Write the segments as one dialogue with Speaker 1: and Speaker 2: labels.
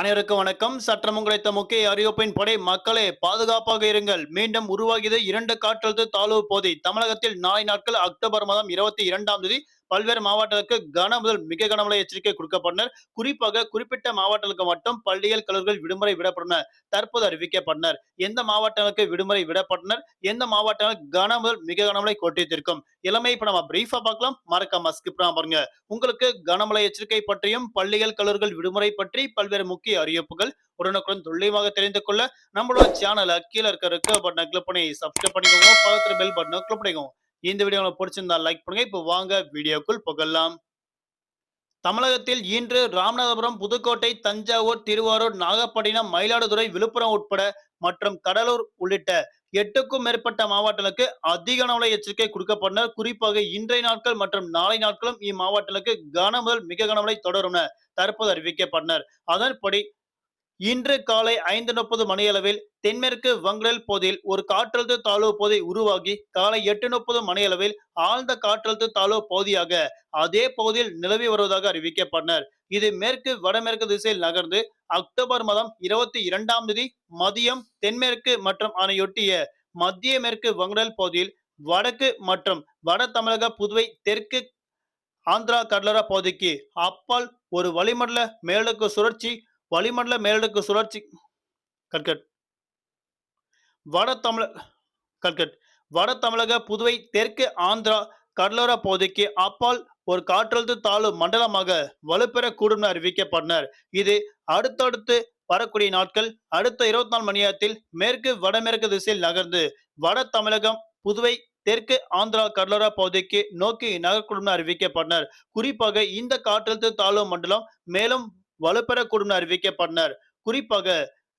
Speaker 1: அனைவருக்கும் வணக்கம். சற்றம் உங்களைத்த முக்கிய அறிவிப்பின் படை மக்களே பாதுகாப்பாக இருங்கள். மீண்டும் உருவாகியது இரண்டு காற்றழுத்த தாழ்வு போதை தமிழகத்தில் நாளை நாட்கள் அக்டோபர் மாதம் இருபத்தி இரண்டாம் தேதி பல்வேறு மாவட்டங்களுக்கு கன முதல் மிக கனமழை எச்சரிக்கை கொடுக்கப்பட்டனர். குறிப்பாக குறிப்பிட்ட மாவட்டங்களுக்கு மட்டும் பள்ளிகள் கல்லூரிகள் விடுமுறை விடப்பட்டனர் தற்போது அறிவிக்கப்பட்டனர். எந்த மாவட்டங்களுக்கு விடுமுறை விடப்பட்டனர்? எந்த மாவட்டங்கள் கன முதல் மிக கனமழை கொட்டித்திருக்கும் இளமை இப்ப நம்ம பிரீஃபா பார்க்கலாம். மறக்காம ஸ்கிப் பாருங்க. உங்களுக்கு கனமழை எச்சரிக்கை பற்றியும் பள்ளிகள் கல்லூரிகள் விடுமுறை பற்றி பல்வேறு முக்கிய அறிவிப்புகள் உடனுக்குடன் துல்லியமாக தெரிந்து கொள்ள நம்மளோட சேனலை கீழே இருக்க இருக்க பட்டனை கிளிக் பண்ணி சப்ஸ்கிரைப் பண்ணிக்கோங்க. பக்கத்தில் பெல் பட்டனை கிளிக் பண்ணிக்கோங்க. இந்த வீடியோ உங்களுக்கு பிடிச்சிருந்தா லைக் பண்ணுங்க. இப்போ வாங்க வீடியோக்குள் புகழலாம். தமிழகத்தில் இன்று ராமநாதபுரம் புதுக்கோட்டை தஞ்சாவூர் திருவாரூர் நாகப்பட்டினம் மயிலாடுதுறை விழுப்புரம் உட்பட மற்றும் கடலூர் உள்ளிட்ட எட்டுக்கும் மேற்பட்ட மாவட்டங்களுக்கு அதிக நவலை எச்சரிக்கை கொடுக்கப்பட்டனர் குறிப்பாக இன்றைய நாட்கள் மற்றும் நாளை நாட்களும் இம்மாவட்டங்களுக்கு கன முதல் மிக கனமழை தொடரும் தற்போது அறிவிக்கப்பட்டனர். அதன்படி இன்று காலை ஐந்து முப்பது மணியளவில் தென்மேற்கு வங்கடல் பகுதியில் ஒரு காற்றழுத்த தாழ்வு பகுதி உருவாகி காலை எட்டு முப்பது மணியளவில் ஆழ்ந்த காற்றழுத்த தாழ்வு பகுதியாக அதே பகுதியில் நிலவி வருவதாக அறிவிக்கப்பட்டனர். இது மேற்கு வடமேற்கு திசையில் நகர்ந்து அக்டோபர் மாதம் இருபத்தி இரண்டாம் தேதி மதியம் தென்மேற்கு மற்றும் அதனையொட்டிய மத்திய மேற்கு வங்கடல் பகுதியில் வடக்கு மற்றும் வட தமிழக புதுவை தெற்கு ஆந்திரா கடலோர பகுதிக்கு அப்பால் ஒரு வளிமண்டல மேலுக்கு சுழற்சி வளிமண்டல மேலடுக்கு சுழற்சி. கற்கட். வட தமிழக கற்கட். வட தமிழக புதுவை தெற்கு ஆந்திரா கடலோர பகுதிக்கு அப்பால் ஒரு காற்றழுத்த தாழ்வு மண்டலமாக வலுப்பெறக்கூடும் என அறிவிக்கப்பட்டனர். இது அடுத்தடுத்து வரக்கூடிய நாட்கள் அடுத்த இருபத்தி நாலு மணி நேரத்தில் மேற்கு வடமேற்கு திசையில் நகர்ந்து வட தமிழகம் புதுவை தெற்கு ஆந்திரா கடலோர பகுதிக்கு நோக்கி நகர்க்கூடும் அறிவிக்கப்பட்டனர். குறிப்பாக இந்த காற்றழுத்த தாழ்வு மண்டலம் மேலும் வலுப்பெறக்கூடும் அறிவிக்கப்பட்டனர். குறிப்பாக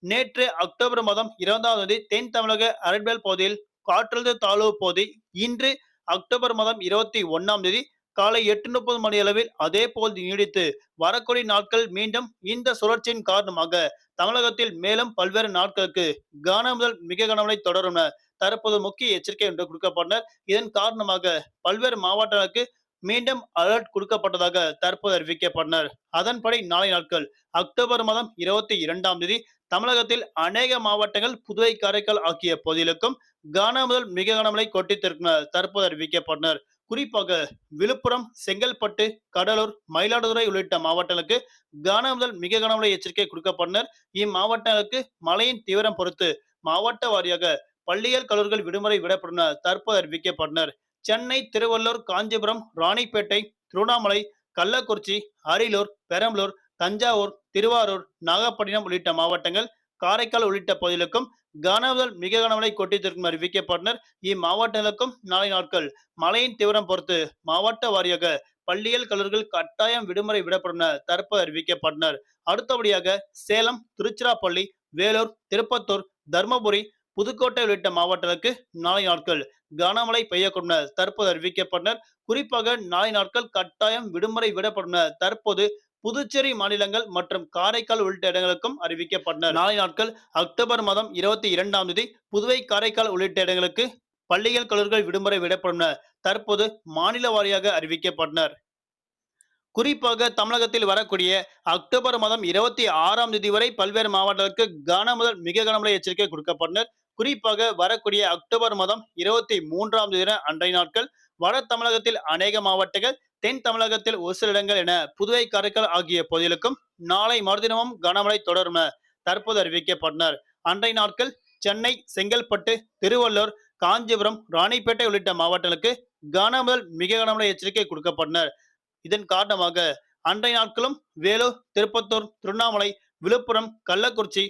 Speaker 1: நேற்று அக்டோபர் மாதம் இருபதாம் தேதி தென் தமிழக அரபியல் பகுதியில் காற்றழுத்த தாழ்வு பகுதி இன்று அக்டோபர் மாதம் இருபத்தி ஒன்னாம் தேதி காலை எட்டு முப்பது மணி அளவில் அதே போல் நீடித்து வரக்கூடிய நாட்கள் மீண்டும் இந்த சுழற்சியின் காரணமாக தமிழகத்தில் மேலும் பல்வேறு நாட்களுக்கு கன முதல் மிக கனமழை தொடரும் தற்போது முக்கிய எச்சரிக்கை என்று கொடுக்கப்பட்டனர். இதன் காரணமாக பல்வேறு மாவட்டங்களுக்கு மீண்டும் அலர்ட் கொடுக்கப்பட்டதாக தற்போது அறிவிக்கப்பட்டனர். அதன்படி நாளை நாட்கள் அக்டோபர் மாதம் இருபத்தி இரண்டாம் தேதி தமிழகத்தில் அநேக மாவட்டங்கள் புதுவை காரைக்கால் ஆகிய பகுதிகளுக்கும் கன முதல் மிக கனமழை கொட்டித்திருக்கும் தற்போது அறிவிக்கப்பட்டனர். குறிப்பாக விழுப்புரம் செங்கல்பட்டு கடலூர் மயிலாடுதுறை உள்ளிட்ட மாவட்டங்களுக்கு கன முதல் மிக கனமழை எச்சரிக்கை கொடுக்கப்பட்டனர். இம்மாவட்டங்களுக்கு மழையின் தீவிரம் பொறுத்து மாவட்ட வாரியாக பள்ளிகள் கல்லூரிகள் விடுமுறை விடப்படும் தற்போது அறிவிக்கப்பட்டனர். சென்னை திருவள்ளூர் காஞ்சிபுரம் ராணிப்பேட்டை திருவண்ணாமலை கள்ளக்குறிச்சி அரியலூர் பெரம்பலூர் தஞ்சாவூர் திருவாரூர் நாகப்பட்டினம் உள்ளிட்ட மாவட்டங்கள் காரைக்கால் உள்ளிட்ட பகுதிகளுக்கும் கனமுதல் மிக கனமழை கொட்டித்திருக்கும் அறிவிக்கப்பட்டனர். இம்மாவட்டங்களுக்கும் நாளை நாட்கள் மழையின் தீவிரம் பொறுத்து மாவட்ட வாரியாக பள்ளியல் கல்லூரிகள் கட்டாயம் விடுமுறை விடப்படும் என தற்போது அறிவிக்கப்பட்டனர். அடுத்தபடியாக சேலம் திருச்சிராப்பள்ளி வேலூர் திருப்பத்தூர் தர்மபுரி புதுக்கோட்டை உள்ளிட்ட மாவட்டங்களுக்கு நாளை நாட்கள் கனமழை பெய்யக்கூடும். தற்போது அறிவிக்கப்பட்டனர் குறிப்பாக நாளை நாட்கள் கட்டாயம் விடுமுறை விடப்படும். தற்போது புதுச்சேரி மாநிலங்கள் மற்றும் காரைக்கால் உள்ளிட்ட இடங்களுக்கும் அறிவிக்கப்பட்டனர் நாளை நாட்கள் அக்டோபர் மாதம் இருபத்தி இரண்டாம் தேதி புதுவை காரைக்கால் உள்ளிட்ட இடங்களுக்கு பள்ளிகள் கல்லூரிகள் விடுமுறை விடப்படும். தற்போது மாநில வாரியாக அறிவிக்கப்பட்டனர். குறிப்பாக தமிழகத்தில் வரக்கூடிய அக்டோபர் மாதம் இருபத்தி ஆறாம் தேதி வரை பல்வேறு மாவட்டங்களுக்கு கன முதல் மிக கனமழை எச்சரிக்கை கொடுக்கப்பட்டனர். குறிப்பாக வரக்கூடிய அக்டோபர் மாதம் இருபத்தி மூன்றாம் தேதி அன்றைய நாட்கள் வட தமிழகத்தில் அநேக மாவட்டங்கள் தென் தமிழகத்தில் ஒரு சில இடங்கள் என புதுவை காரைக்கால் ஆகிய பகுதிகளுக்கும் நாளை மறுதினமும் கனமழை தொடரும் என தற்போது அறிவிக்கப்பட்டனர். அன்றைய நாட்கள் சென்னை செங்கல்பட்டு திருவள்ளூர் காஞ்சிபுரம் ராணிப்பேட்டை உள்ளிட்ட மாவட்டங்களுக்கு கன முதல் மிக கனமழை எச்சரிக்கை கொடுக்கப்பட்டனர். இதன் காரணமாக அன்றைய நாட்களும் வேலூர் திருப்பத்தூர் திருவண்ணாமலை விழுப்புரம் கள்ளக்குறிச்சி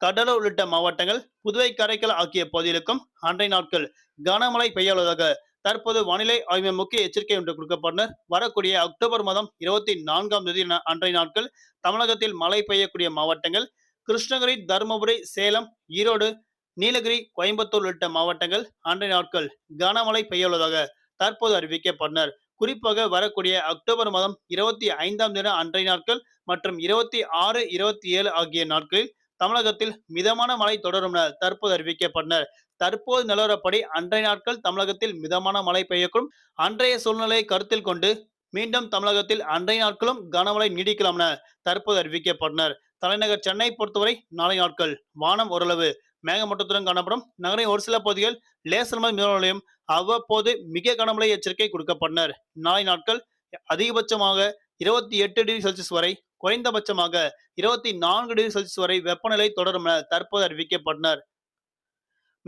Speaker 1: கடலூர் உள்ளிட்ட மாவட்டங்கள் புதுவை காரைக்கால் ஆகிய பகுதிகளுக்கும் அன்றைய நாட்கள் கனமழை பெய்யுள்ளதாக தற்போது வானிலை ஆய்வு முக்கிய எச்சரிக்கை ஒன்று கொடுக்கப்பட்டனர் வரக்கூடிய அக்டோபர் மாதம் இருபத்தி நான்காம் தேதி அன்றைய நாட்கள் தமிழகத்தில் மழை பெய்யக்கூடிய மாவட்டங்கள் கிருஷ்ணகிரி தருமபுரி சேலம் ஈரோடு நீலகிரி கோயம்புத்தூர் உள்ளிட்ட மாவட்டங்கள் அன்றைய நாட்கள் கனமழை பெய்யுள்ளதாக தற்போது அறிவிக்கப்பட்டனர் குறிப்பாக வரக்கூடிய அக்டோபர் மாதம் இருபத்தி ஐந்தாம் தின அன்றைய நாட்கள் மற்றும் இருபத்தி ஆறு இருபத்தி ஏழு ஆகிய நாட்களில் தமிழகத்தில் மிதமான மழை தொடரும் என தற்போது அறிவிக்கப்பட்டனர். தற்போது நிலவரப்படி அன்றைய நாட்கள் தமிழகத்தில் மிதமான மழை பெய்யக்கூடும். அன்றைய சூழ்நிலையை கருத்தில் கொண்டு மீண்டும் தமிழகத்தில் அன்றைய நாட்களும் கனமழை நீடிக்கலாம் என தற்போது அறிவிக்கப்பட்டனர். தலைநகர் சென்னை பொறுத்தவரை நாளை நாட்கள் வானம் ஓரளவு மேகமூட்டத்துடன் காணப்படும். நகரின் ஒரு சில பகுதிகள் லேசர் முதல் மிதமான அவ்வப்போது மிக கனமழை எச்சரிக்கை கொடுக்கப்பட்டனர். நாளை நாட்கள் அதிகபட்சமாக இருபத்தி எட்டு டிகிரி செல்சியஸ் வரை குறைந்தபட்சமாக இருபத்தி நான்கு டிகிரி செல்சியஸ் வரை வெப்பநிலை தொடரும் என தற்போது அறிவிக்கப்பட்டனர்.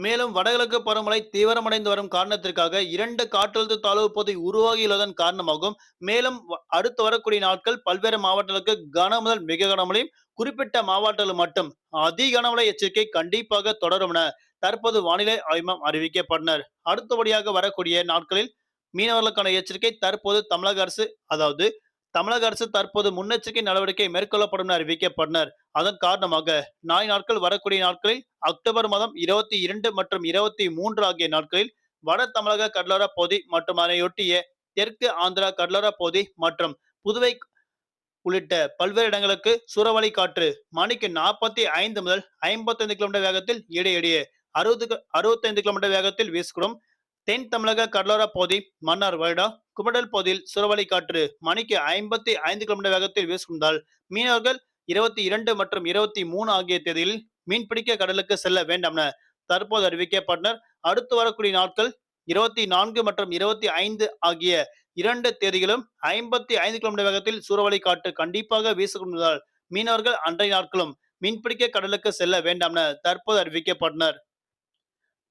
Speaker 1: மேலும் வடகிழக்கு பருவமழை தீவிரமடைந்து வரும் காரணத்திற்காக இரண்டு காற்றழுத்த தாழ்வு பகுதி உருவாகியுள்ளதன் காரணமாகும் மேலும் அடுத்து வரக்கூடிய நாட்கள் பல்வேறு மாவட்டங்களுக்கு கன முதல் மிக கனமழையும் குறிப்பிட்ட மாவட்டங்கள் மட்டும் அதி கனமழை எச்சரிக்கை கண்டிப்பாக தொடரும் என தற்போது வானிலை ஆய்வம் அறிவிக்கப்பட்டனர். அடுத்தபடியாக வரக்கூடிய நாட்களில் மீனவர்களுக்கான எச்சரிக்கை தற்போது தமிழக அரசு அதாவது தமிழக அரசு தற்போது முன்னெச்சரிக்கை நடவடிக்கை மேற்கொள்ளப்படும் என அறிவிக்கப்பட்டனர். அதன் காரணமாக நாய் நாட்கள் வரக்கூடிய நாட்களில் அக்டோபர் மாதம் இருபத்தி இரண்டு மற்றும் இருபத்தி மூன்று ஆகிய நாட்களில் வட தமிழக கடலோர பகுதி மற்றும் அதனையொட்டிய தெற்கு ஆந்திரா கடலோர பகுதி மற்றும் புதுவை உள்ளிட்ட பல்வேறு இடங்களுக்கு சூறாவளி காற்று மணிக்கு நாற்பத்தி ஐந்து முதல் ஐம்பத்தைந்து கிலோமீட்டர் வேகத்தில் இடையிடையே அறுபது அறுபத்தைந்து கிலோமீட்டர் வேகத்தில் வீசக்கூடும். தென் தமிழக கடலோர பகுதி மன்னார் வருடா குமடல் பகுதியில் சூறாவளி காற்று மணிக்கு ஐம்பத்தி ஐந்து கிலோமீட்டர் வேகத்தில் வீசுகின்றால் மீனவர்கள் இருபத்தி இரண்டு மற்றும் இருபத்தி மூணு ஆகிய தேதியில் மீன்பிடிக்க கடலுக்கு செல்ல வேண்டாம் என தற்போது அறிவிக்கப்பட்டனர் அடுத்து வரக்கூடிய நாட்கள் இருபத்தி நான்கு மற்றும் இருபத்தி ஐந்து ஆகிய இரண்டு தேதிகளும் ஐம்பத்தி ஐந்து கிலோமீட்டர் வேகத்தில் சூறாவளி காற்று கண்டிப்பாக வீசுகின்றதால் மீனவர்கள் அன்றைய நாட்களும் மீன்பிடிக்க கடலுக்கு செல்ல வேண்டாம் என தற்போது அறிவிக்கப்பட்டனர்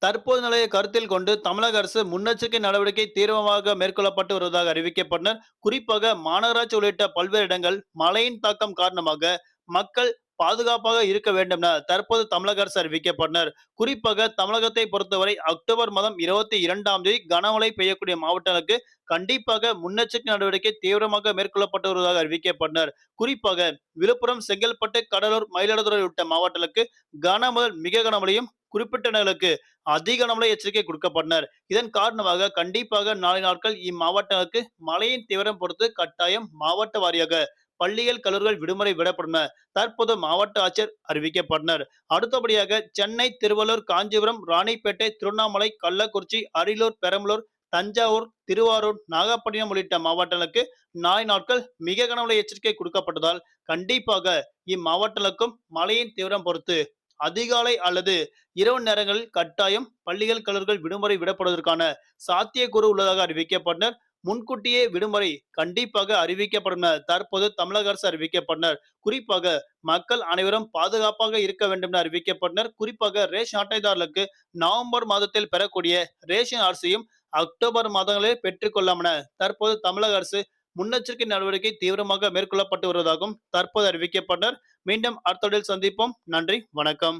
Speaker 1: தற்போது நிலையை கருத்தில் கொண்டு தமிழக அரசு முன்னெச்சரிக்கை நடவடிக்கை தீவிரமாக மேற்கொள்ளப்பட்டு வருவதாக அறிவிக்கப்பட்டனர். குறிப்பாக மாநகராட்சி உள்ளிட்ட பல்வேறு இடங்கள் மழையின் தாக்கம் காரணமாக மக்கள் பாதுகாப்பாக இருக்க வேண்டும் என தற்போது தமிழக அரசு அறிவிக்கப்பட்டனர். குறிப்பாக தமிழகத்தை பொறுத்தவரை அக்டோபர் மாதம் இருபத்தி இரண்டாம் தேதி கனமழை பெய்யக்கூடிய மாவட்டங்களுக்கு கண்டிப்பாக முன்னெச்சரிக்கை நடவடிக்கை தீவிரமாக மேற்கொள்ளப்பட்டு வருவதாக அறிவிக்கப்பட்டனர். குறிப்பாக விழுப்புரம் செங்கல்பட்டு கடலூர் மயிலாடுதுறை உள்ளிட்ட மாவட்டங்களுக்கு கனமுதல் மிக கனமழையும் குறிப்பிட்ட இடங்களுக்கு அதிக எச்சரிக்கை கொடுக்கப்பட்டனர். இதன் காரணமாக கண்டிப்பாக நாளை நாட்கள் இம்மாவட்டங்களுக்கு மழையின் தீவிரம் பொறுத்து கட்டாயம் மாவட்ட வாரியாக பள்ளிகள் கல்லூரிகள் விடுமுறை விடப்படும் தற்போது மாவட்ட ஆட்சியர் அறிவிக்கப்பட்டனர். அடுத்தபடியாக சென்னை திருவள்ளூர் காஞ்சிபுரம் ராணிப்பேட்டை திருவண்ணாமலை கள்ளக்குறிச்சி அரியலூர் பெரம்பலூர் தஞ்சாவூர் திருவாரூர் நாகப்பட்டினம் உள்ளிட்ட மாவட்டங்களுக்கு நாய் நாட்கள் மிக கனமழை எச்சரிக்கை கொடுக்கப்பட்டதால் கண்டிப்பாக இம்மாவட்டங்களுக்கும் மழையின் தீவிரம் பொறுத்து அதிகாலை அல்லது இரவு நேரங்களில் கட்டாயம் பள்ளிகள் கல்லூரிகள் விடுமுறை விடப்படுவதற்கான சாத்தியக்கூறு உள்ளதாக அறிவிக்கப்பட்டனர். முன்கூட்டியே விடுமுறை கண்டிப்பாக அறிவிக்கப்படும் என தற்போது தமிழக அரசு அறிவிக்கப்பட்டனர். குறிப்பாக மக்கள் அனைவரும் பாதுகாப்பாக இருக்க வேண்டும் என அறிவிக்கப்பட்டனர். குறிப்பாக ரேஷன் அட்டைதாரர்களுக்கு நவம்பர் மாதத்தில் பெறக்கூடிய ரேஷன் அரிசியும் அக்டோபர் மாதங்களில் பெற்றுக்கொள்ளாம் என தற்போது தமிழக அரசு முன்னெச்சரிக்கை நடவடிக்கை தீவிரமாக மேற்கொள்ளப்பட்டு வருவதாகவும் தற்போது அறிவிக்கப்பட்டனர். மீண்டும் அடுத்த சந்திப்போம். நன்றி. வணக்கம்.